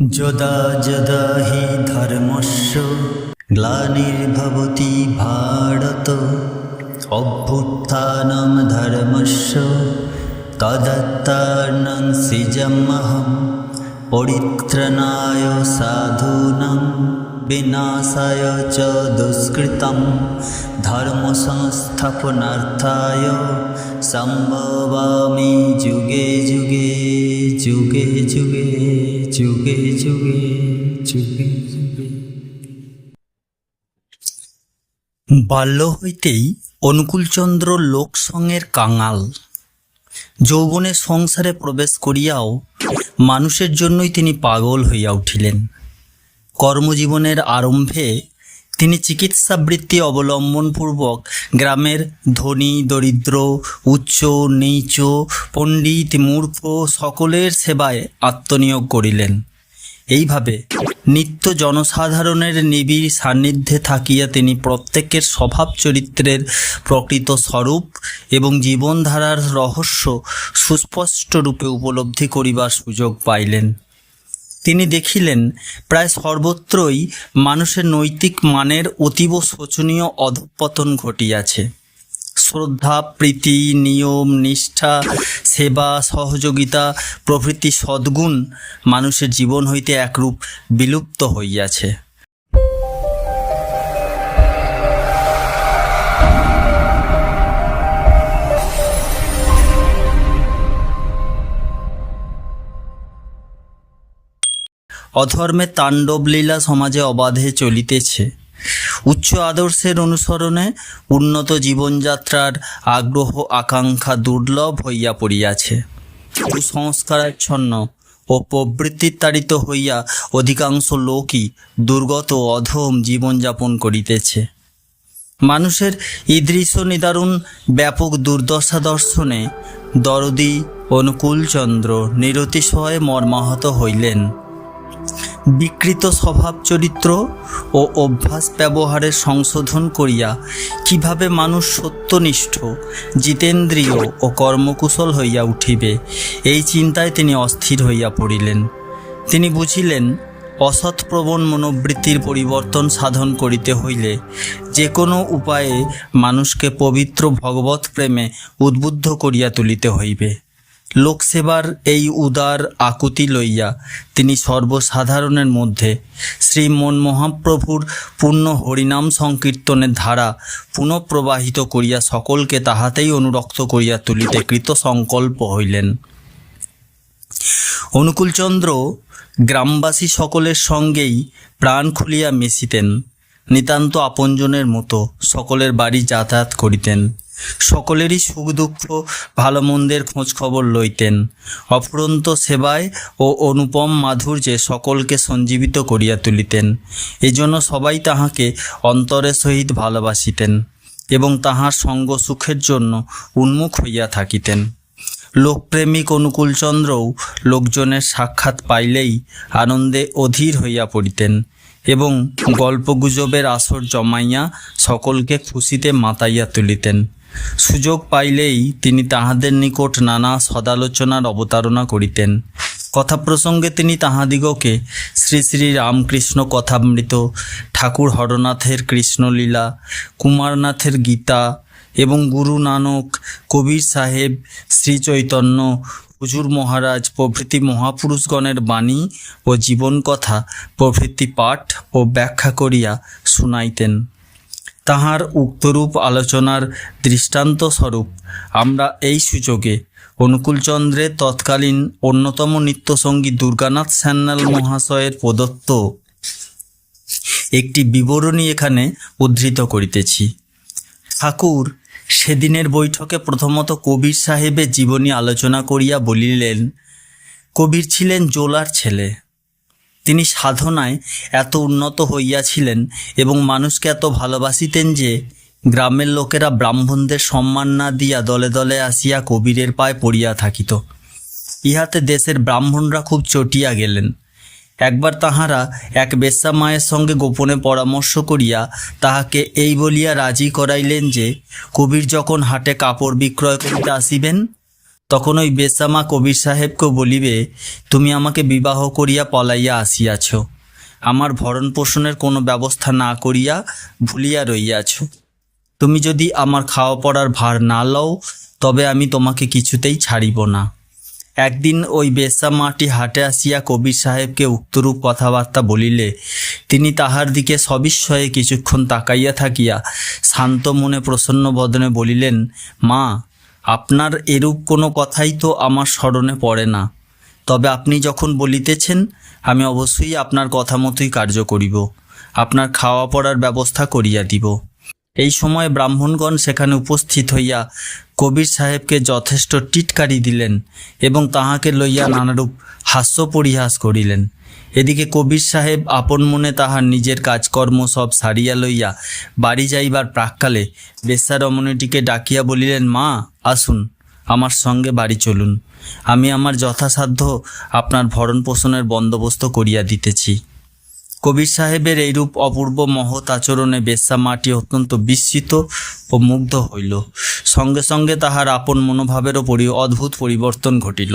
যদা যদা হি ধর্মস্য গ্লানির্ভবতি ভারত অভ্যুত্থানম ধর্মস্য তদত্তার্ণং সৃজমহম পরিত্রাণায় সাধূনাং বিনাশায় চ দুষ্কৃতম ধর্ম সংস্থাপনার্থায় সম্ভবামি যুগে যুগে যুগে যুগে যুগে যুগে যুগে বাল্য হইতেই অনুকূলচন্দ্র লোকসংয়ের কাঙাল। যৌবনের সংসারে প্রবেশ করিয়াও মানুষের জন্যই তিনি পাগল হইয়া উঠিলেন। কর্মজীবনের আরম্ভে তিনি চিকিৎসাবৃত্তি অবলম্বনপূর্বক গ্রামের ধনী, দরিদ্র, উচ্চ, নীচ, পণ্ডিত, মূর্খ সকলের সেবায় আত্মনিয়োগ করিলেন। এইভাবে নিত্য জনসাধারণের নিবিড় সান্নিধ্যে থাকিয়া তিনি প্রত্যেকের স্বভাব চরিত্রের প্রকৃত স্বরূপ এবং জীবনধারার রহস্য সুস্পষ্ট রূপে উপলব্ধি করিবার সুযোগ পাইলেন। তিনি দেখিলেন, প্রায় সর্বত্রই মানুষের নৈতিক মানের অতীব শোচনীয় অধঃপতন ঘটিয়াছে। শ্রদ্ধা, প্রীতি, নিয়ম, নিষ্ঠা, সেবা, সহযোগিতা প্রভৃতি সদ্গুণ মানুষের জীবন হইতে একরূপ বিলুপ্ত হইয়াছে। অধর্মে তাণ্ডব লীলা সমাজে অবাধে চলিতেছে। উচ্চ আদর্শের অনুসরণে উন্নত জীবনযাত্রার আগ্রহ, আকাঙ্ক্ষা দুর্লভ হইয়া পড়িয়াছে। কুসংস্কারাচ্ছন্ন ও প্রবৃত্তিতাড়িত হইয়া অধিকাংশ লোকই দুর্গত অধম জীবনযাপন করিতেছে। মানুষের ঈদৃশ্য নিদারুণ ব্যাপক দুর্দশা দর্শনে দরদি, অনুকূলচন্দ্র নিরতিশয়ে মর্মাহত হইলেন। বিকৃত স্বভাব চরিত্র ও অভ্যাস ব্যবহারের সংশোধন করিয়া কীভাবে মানুষ সত্যনিষ্ঠ, জিতেন্দ্রীয় ও কর্মকুশল হইয়া উঠিবে, এই চিন্তায় তিনি অস্থির হইয়া পড়িলেন। তিনি বুঝিলেন অসৎপ্রবণ মনোবৃত্তির পরিবর্তন সাধন করিতে হইলে যে কোনো উপায়ে মানুষকে পবিত্র ভগবত প্রেমে উদ্বুদ্ধ করিয়া তুলিতে হইবে। লোকসেবার এই উদার আকুতি লইয়া তিনি সর্বসাধারণের মধ্যে শ্রীমন মহাপ্রভুর পূর্ণ হরিনাম সংকীর্তনের ধারা পুনঃপ্রবাহিত করিয়া সকলকে তাহাতেই অনুরক্ত করিয়া তুলিতে কৃত সংকল্প হইলেন। অনুকূলচন্দ্র গ্রামবাসী সকলের সঙ্গেই প্রাণ খুলিয়া মিশিতেন। নিতান্ত আপনজনের মতো সকলের বাড়ি যাতায়াত করিতেন। সকলেরই সুখ দুঃখ ভালো মন্দের খবর লইতেন। অফুরন্ত সেবায় ও অনুপম মাধুর্যে সকলকে সঞ্জীবিত করিয়া তুলিতেন। এজন্য সবাই তাহাকে অন্তরের সহিত ভালোবাসিতেন এবং তাহার সঙ্গ সুখের জন্য উন্মুখ হইয়া থাকিতেন। লোকপ্রেমিক অনুকূলচন্দ্রও লোকজনের সাক্ষাৎ পাইলেই আনন্দে অধীর হইয়া পড়িতেন। এবং গল্পগুজবের আসর জমাইয়া সকলকে খুশিতে মাতাইয়া তুলিতেন। সুযোগ পাইলেই তিনি তাহাদের নিকট নানা সদালোচনার অবতারণা করিতেন। কথা প্রসঙ্গে তিনি তাহাদিগকে শ্রী শ্রী রামকৃষ্ণ কথামৃত, ঠাকুর হরনাথের কৃষ্ণলীলা, কুমারনাথের গীতা এবং গুরু নানক কবির সাহেব শ্রী চৈতন্য হুজুর মহারাজ, প্রভৃতি মহাপুরুষগণের বাণী ও জীবন কথা প্রভৃতি পাঠ ও ব্যাখ্যা করিয়া শুনাইতেন। তাহার উক্তরূপ আলোচনার দৃষ্টান্ত স্বরূপ আমরা এই সুযোগে অনুকূলচন্দ্রের তৎকালীন অন্যতম নৃত্যসঙ্গী দুর্গানাথ সান্যাল মহাশয়ের প্রদত্ত একটি বিবরণী এখানে উদ্ধৃত করিতেছি। ঠাকুর সেদিনের বৈঠকে প্রথমত কবির সাহেবের জীবনী আলোচনা করিয়া বলিলেন, কবির ছিলেন জোলার ছেলে। তিনি সাধনায় এত উন্নত হইয়াছিলেন এবং মানুষকে এত ভালোবাসিতেন যে গ্রামের লোকেরা ব্রাহ্মণদের সম্মান না দিয়া দলে দলে আসিয়া কবিরের পায়ে পড়িয়া থাকিত। ইহাতে দেশের ব্রাহ্মণরা খুব চটিয়া গেলেন। একবার তাহারা এক বেশ্যা মায়ের সঙ্গে গোপনে পরামর্শ করিয়া তাহাকে এই বলিয়া রাজি করাইলেন যে, কবির যখন হাটে কাপড় বিক্রয় করিতে আসিবেন, তখন ওই বেসামা কবির সাহেবকে বলিবে, তুমি আমাকে বিবাহ করিয়া পলাইয়া আসিয়াছ। আমার ভরণ পোষণের কোনো ব্যবস্থা না করিয়া ভুলিয়া রইয়াছ। তুমি যদি আমার খাওয়া পড়ার ভার না লও, তবে আমি তোমাকে কিছুতেই ছাড়িব না। একদিন ওই বেসামাটি হাটে আসিয়া কবির সাহেবকে উক্তরূপ কথাবার্তা বলিলে, তিনি তাহার দিকে সবিস্ময়ে কিছুক্ষণ তাকাইয়া থাকিয়া শান্ত মনে প্রসন্ন বদনে বলিলেন, মা, আপনার এরূপ কোনো কথাই তো আমার স্মরণে পড়ে না। তবে আপনি যখন বলিতেছেন, আমি অবশ্যই আপনার কথা মতোই কার্য করিব। আপনার খাওয়া পড়ার ব্যবস্থা করিয়া দিব। এই সময় ব্রাহ্মণগণ সেখানে উপস্থিত হইয়া কবির সাহেবকে যথেষ্ট টিটকারি দিলেন এবং তাহাকে লইয়া নানারূপ হাস্য পরিহাস করিলেন। এদিকে কবির সাহেব আপন মনে তাহার নিজের কাজকর্ম সব সারিয়া লইয়া বাড়ি যাইবার প্রাককালে বেশ্যারমণীটিকে ডাকিয়া বলিলেন, মা, আসুন, আমার সঙ্গে বাড়ি চলুন। আমি আমার যথাসাধ্য আপনার ভরণ পোষণের বন্দোবস্ত করিয়া দিতেছি। কবির সাহেবের এইরূপ অপূর্ব মহৎ আচরণে বেশ্যা মাটি অত্যন্ত বিস্মিত ও মুগ্ধ হইল। সঙ্গে সঙ্গে তাহার আপন মনোভাবেরও পরি অদ্ভুত পরিবর্তন ঘটিল।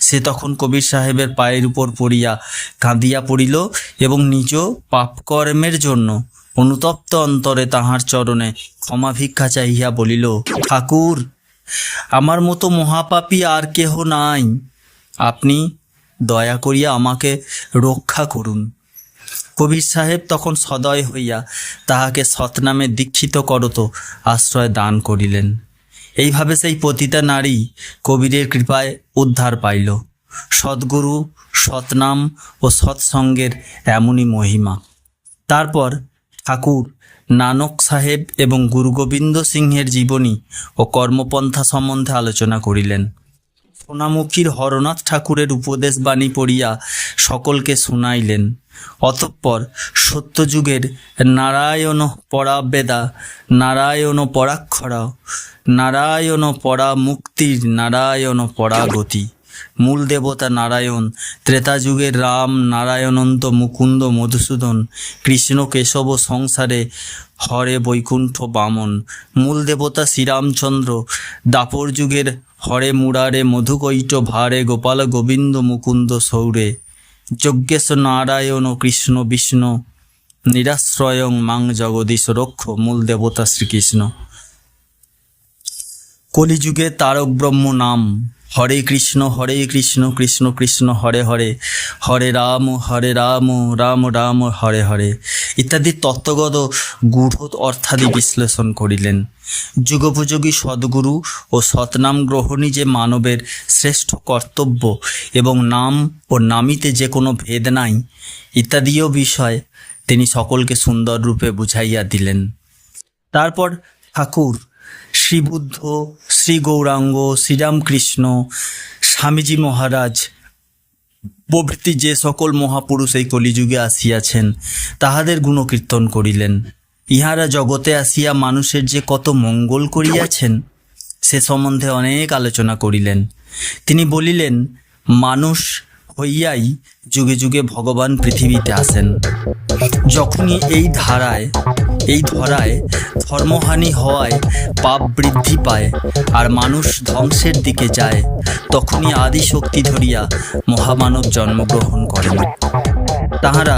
সে তখন কবির সাহেবের পায়ের উপর পড়িয়া কাঁদিয়া পড়িল এবং নিজ পাপকর্মের জন্য অনুতপ্ত অন্তরে তাহার চরণে ক্ষমা ভিক্ষা চাহিয়া বলিল, ঠাকুর, আমার মতো মহাপাপী আর কেহ নাই। আপনি দয়া করিয়া আমাকে রক্ষা করুন। কবির সাহেব তখন সদয় হইয়া তাহাকে সৎনামে দীক্ষিত করত, আশ্রয় দান করিলেন। এইভাবে সেই পতিতা নারী কবিরের কৃপায় উদ্ধার পাইল। সদ্গুরু, সৎনাম ও সৎসঙ্গের এমনই মহিমা। তারপর ঠাকুর, নানক সাহেব এবং গুরু গোবিন্দ সিংহের জীবনী ও কর্মপন্থা সম্বন্ধে আলোচনা করিলেন। সোনামুখীর হরনাথ ঠাকুরের উপদেশ বাণী পড়িয়া সকলকে শুনাইলেন। অতঃপর সত্যযুগের নারায়ণ পরাবেদা নারায়ণ পরাক্ষরা নারায়ণ পরা মুক্তির নারায়ণ পরাগতি মূল দেবতা নারায়ণ ত্রেতা যুগের রাম নারায়ণন্ত মুকুন্দ, মধুসূদন, কৃষ্ণ, কেশব, সংসারে হরে, বৈকুণ্ঠ, বামন। মূল দেবতা শ্রীরামচন্দ্র দাপর যুগের হরে মুরারে মধুকৈট, ভারে গোপাল গোবিন্দ, মুকুন্দ সৌরে। যজ্ঞেশ নারায়ণ কৃষ্ণ বিষ্ণু, নিরাশ্রয়ং মাং জগদীশ রক্ষ মূল দেবতা শ্রীকৃষ্ণ। কলিযুগে তারক ব্রহ্ম নাম হরে কৃষ্ণ হরে কৃষ্ণ কৃষ্ণ কৃষ্ণ, হরে হরে। হরে রাম হরে রাম রাম রাম, হরে হরে। ইত্যাদি তত্ত্বগত গূঢ় অর্থাদি বিশ্লেষণ করিলেন। যুগোপযোগী সদ্গুরু ও সৎনাম গ্রহণই যে মানবের শ্রেষ্ঠ কর্তব্য এবং নাম ও নামিতে যে কোনো ভেদ নাই, ইত্যাদিও বিষয় তিনি সকলকে সুন্দর রূপে বুঝাইয়া দিলেন। তারপর ঠাকুর শ্রীবুদ্ধ শ্রী গৌরাঙ্গ শ্রীরামকৃষ্ণ, স্বামীজি মহারাজ, প্রভৃতি যে সকল মহাপুরুষ এই কলিযুগে আসিয়াছেন, তাহাদের গুণকীর্তন করিলেন। ইহারা জগতে আসিয়া মানুষের যে কত মঙ্গল করিয়াছেন, সে সম্বন্ধে অনেক আলোচনা করিলেন। তিনি বলিলেন, মানুষ হইয়াই যুগে যুগে ভগবান পৃথিবীতে আসেন যখনই এই ধারায়, এই ধরায় ধর্মহানি হওয়ায় পাপ বৃদ্ধি পায় আর মানুষ ধ্বংসের দিকে যায়, তখনই আদি শক্তি ধরিয়া মহামানব জন্মগ্রহণ করেন। তাহারা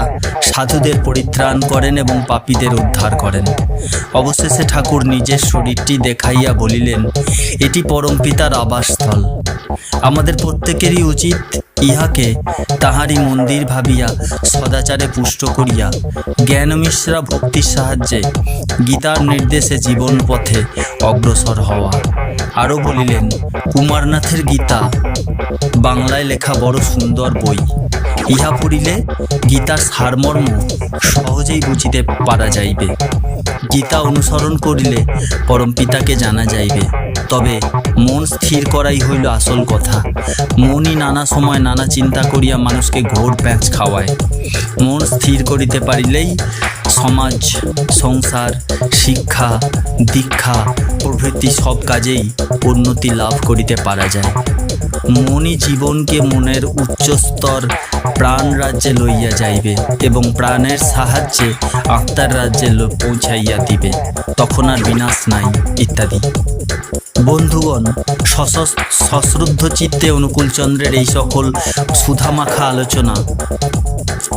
সাধুদের পরিত্রাণ করেন এবং পাপীদের উদ্ধার করেন। অবশেষে ঠাকুর নিজের শরীরটি দেখাইয়া বলিলেন, এটি পরম পিতার আবাসস্থল। আমাদের প্রত্যেকেরই উচিত ইহাকে তাহারই মন্দির ভাবিয়া সদাচারে পুষ্ট করিয়া। জ্ঞানমিশ্রা ভক্তির সাহায্যে গীতার নির্দেশে জীবন পথে অগ্রসর হওয়া। আরও বলিলেন, কুমারনাথের গীতা বাংলায় লেখা বড় সুন্দর বই। ইহা পড়িলে গীতার সারমর্ম সহজেই বুঝিতে পারা যাইবে। গীতা অনুসরণ করিলে পরম পিতাকে জানা যাইবে। তবে মন স্থির করাই হইল আসল কথা। মনই নানা সময় নানা চিন্তা করিয়া মানুষকে ঘোর প্যাঁচ খাওয়ায়। মন স্থির করিতে পারিলেই সমাজ, সংসার, শিক্ষা, দীক্ষা প্রভৃতি সব কাজেই উন্নতি লাভ করিতে পারা যায়। মনই জীবনকে মনের উচ্চস্তর প্রাণ রাজ্যে লইয়া যাইবে এবং প্রাণের সাহায্যে আত্মার রাজ্যে পৌঁছাইয়া দিবে। তখন আর বিনাশ নাই, ইত্যাদি। বন্ধুগণ সশ্রদ্ধ চিত্তে অনুকূলচন্দ্রের এই সকল সুধামাখা আলোচনা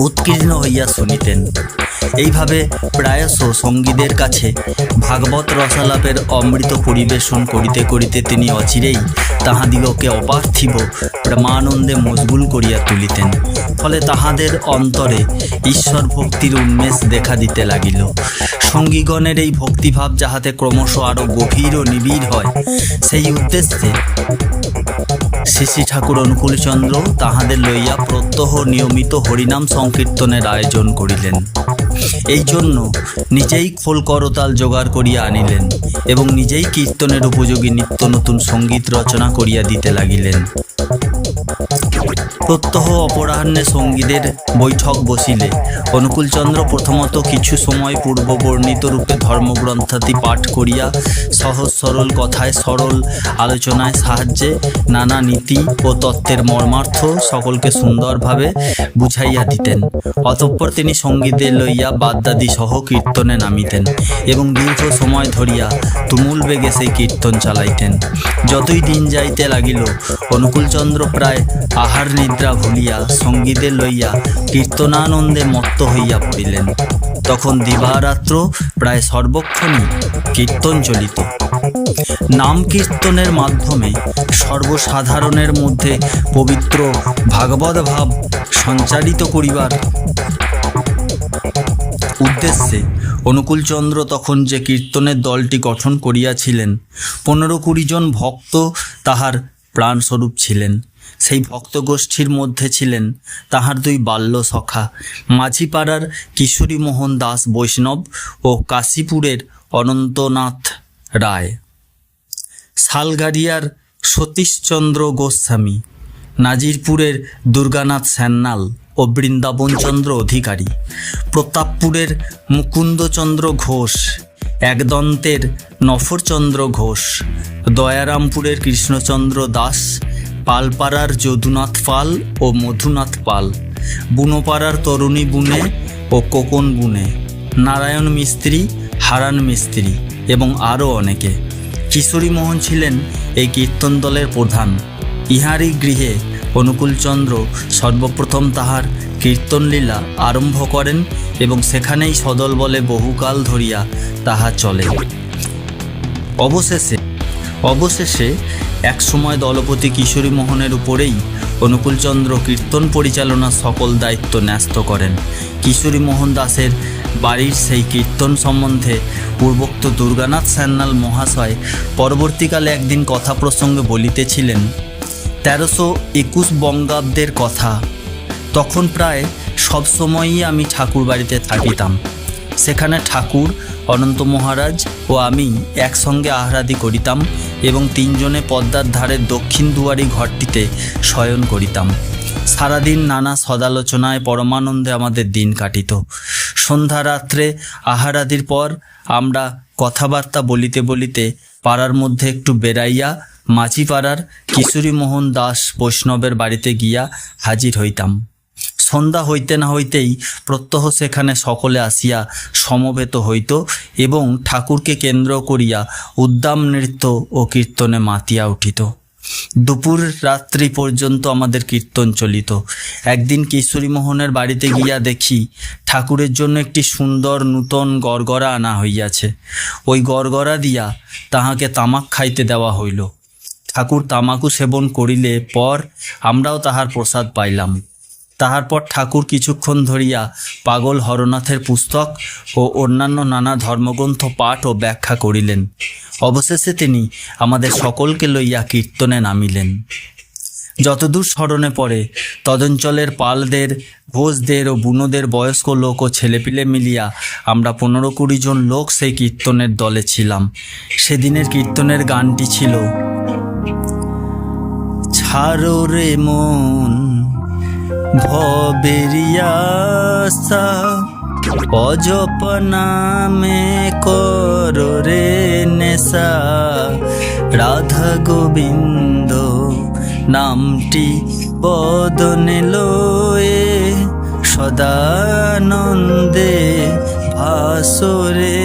উৎকীর্ণ হইয়া শুনিতেন। এইভাবে প্রায়শ সঙ্গীদের কাছে ভাগবত রসালাপের অমৃত পরিবেশন করিতে করিতে তিনি অচিরেই তাহাদিগকে অপার্থিব প্রেমানন্দে মশগুল করিয়া তুলিতেন। ফলে তাহাদের অন্তরে ঈশ্বর ভক্তির উন্মেষ দেখা দিতে লাগিল। সঙ্গীগণের এই ভক্তিভাব যাহাতে ক্রমশ আরও গভীর ও নিবিড় হয়, সেই উদ্দেশ্যে শ্রী ঠাকুর অনুকূলচন্দ্র তাহাদের লইয়া প্রত্যহ নিয়মিত হরিনাম সংকীর্তনের আয়োজন করিলেন। এই জন্য নিজেই খোল করতাল জোগাড় করিয়া আনিলেন এবং নিজেই কীর্তনের উপযোগী নিত্য নতুন সংগীত রচনা করিয়া দিতে লাগিলেন। প্রত্যহ অপরাহ্নে সঙ্গীদের বৈঠক বসিলে। অনুকূলচন্দ্র প্রথমত কিছু সময় পূর্ব বর্ণিত রূপে ধর্মগ্রন্থাদি পাঠ করিয়া সহজ সরল কথায় সরল আলোচনায় সাহায্যে নানা নীতি ও তত্ত্বের মর্মার্থ সকলকে সুন্দরভাবে বুঝাইয়া দিতেন। অতঃপর তিনি সঙ্গীদের লইয়া বাদ্যাদি সহ কীর্তনে নামিতেন এবং দীর্ঘ সময় ধরিয়া তুমুল বেগে সেই কীর্তন চালাইতেন। যতই দিন যাইতে লাগিল, অনুকূলচন্দ্র প্রায় আহার নিদ্রা ভুলিয়া সঙ্গীদের লইয়া কীর্তনানন্দে মত্ত হইয়া পড়িলেন। তখন দিবারাত্র প্রায় সর্বক্ষণই কীর্তন চলিত। নাম কীর্তনের মাধ্যমে সর্বসাধারণের মধ্যে পবিত্র ভাগবত ভাব সঞ্চারিত করিবার উদ্দেশ্যে অনুকূলচন্দ্র তখন যে কীর্তনের দলটি গঠন করিয়াছিলেন, পনেরো কুড়ি জন ভক্ত তাহার প্রাণস্বরূপ ছিলেন। সেই ভক্তগোষ্ঠীর মধ্যে ছিলেন তাহার দুই বাল্য সখা। মাঝিপাড়ার কিশোরী মোহন দাস বৈষ্ণব ও কাশীপুরের অনন্তনাথ রায়। শালগাড়িয়ার সতীশচন্দ্র গোস্বামী, নাজিরপুরের দুর্গানাথ সান্যাল ও বৃন্দাবনচন্দ্র অধিকারী, প্রতাপপুরের মুকুন্দচন্দ্র ঘোষ, একদন্তের নফরচন্দ্র ঘোষ, দয়ারামপুরের কৃষ্ণচন্দ্র দাস পালপাড়ার যদুনাথ পাল ও মধুনাথ পাল। বুনোপাড়ার তরুণী বুনে ও কোকন বুনে। নারায়ণ মিস্ত্রি, হারান মিস্ত্রি এবং আরও অনেকে। কিশোরী মোহন ছিলেন এই কীর্তন দলের প্রধান। ইহারই গৃহে অনুকূলচন্দ্র সর্বপ্রথম তাহার কীর্তনলীলা আরম্ভ করেন এবং সেখানেই সদল বলে বহুকাল ধরিয়া তাহা চলে। অবশেষে অবশেষে একসময় দলপতি কিশোরী মোহনের উপরেই অনুকূলচন্দ্র কীর্তন পরিচালনার সকল দায়িত্ব ন্যস্ত করেন। কিশোরী মোহন দাসের বাড়ির সেই কীর্তন সম্বন্ধে পূর্বোক্ত দুর্গানাথ সান্যাল মহাশয় পরবর্তীকালে একদিন কথা প্রসঙ্গে বলিতেছিলেন, তেরোশো একুশ বঙ্গাব্দের কথা। তখন প্রায় সবসময়ই আমি ঠাকুর বাড়িতে থাকিতাম। সেখানে ঠাকুর, অনন্ত মহারাজ ও আমি একসঙ্গে আহ্রাদি করিতাম। এবং তিনজনে পদ্মার ধারের দক্ষিণ দুয়ারি ঘরটিতে শয়ন করিতাম। সারাদিন নানা সদালোচনায় পরমানন্দে আমাদের দিন কাটিত। সন্ধ্যা রাত্রে আহারাদির পর আমরা কথাবার্তা বলিতে বলিতে পাড়ার মধ্যে একটু বেড়াইয়া মাঝিপাড়ার কিশোরী মোহন দাস বৈষ্ণবের বাড়িতে গিয়া হাজির হইতাম। সন্ধ্যা হইতে না হইতেই প্রত্যহ সেখানে সকলে আসিয়া সমবেত হইত এবং ঠাকুরকে কেন্দ্র করিয়া উদ্দাম নৃত্য ও কীর্তনে মাতিয়া উঠিত। দুপুর রাত্রি পর্যন্ত আমাদের কীর্তন চলিত। একদিন কিশোরী মোহনের বাড়িতে গিয়া দেখি ঠাকুরের জন্য একটি সুন্দর নূতন গড়গড়া আনা হইয়াছে। ওই গড়গড়া দিয়া তাহাকে তামাক খাইতে দেওয়া হইল। ঠাকুর তামাকু সেবন করিলে পর আমরাও তাহার প্রসাদ পাইলাম। তাহার পর ঠাকুর কিছুক্ষণ ধরিয়া পাগল হরনাথের পুস্তক ও অন্যান্য নানা ধর্মগ্রন্থ পাঠ ও ব্যাখ্যা করিলেন। অবশেষে তিনি আমাদের সকলকে লইয়া কীর্তনে নামিলেন। যতদূর স্মরণে পড়ে, তদঞ্চলের পালদের ঘোষদের ও বুনোদের বয়স্ক লোক ও ছেলেপিলে মিলিয়া আমরা পনেরো কুড়ি জন লোক সেই কীর্তনের দলে ছিলাম। সেদিনের কীর্তনের গানটি ছিল, ছাড়ো রে মন ভবেরিয়াসা অজপ নামে কর নেশা। রাধা গোবিন্দ নামটি বদনে লয়ে সদানন্দে ভাসরে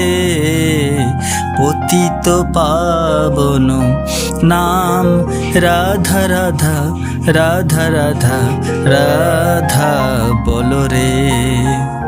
পতিত পাবন। নাম রাধা রাধা রাধা রাধা রাধা বলো রে।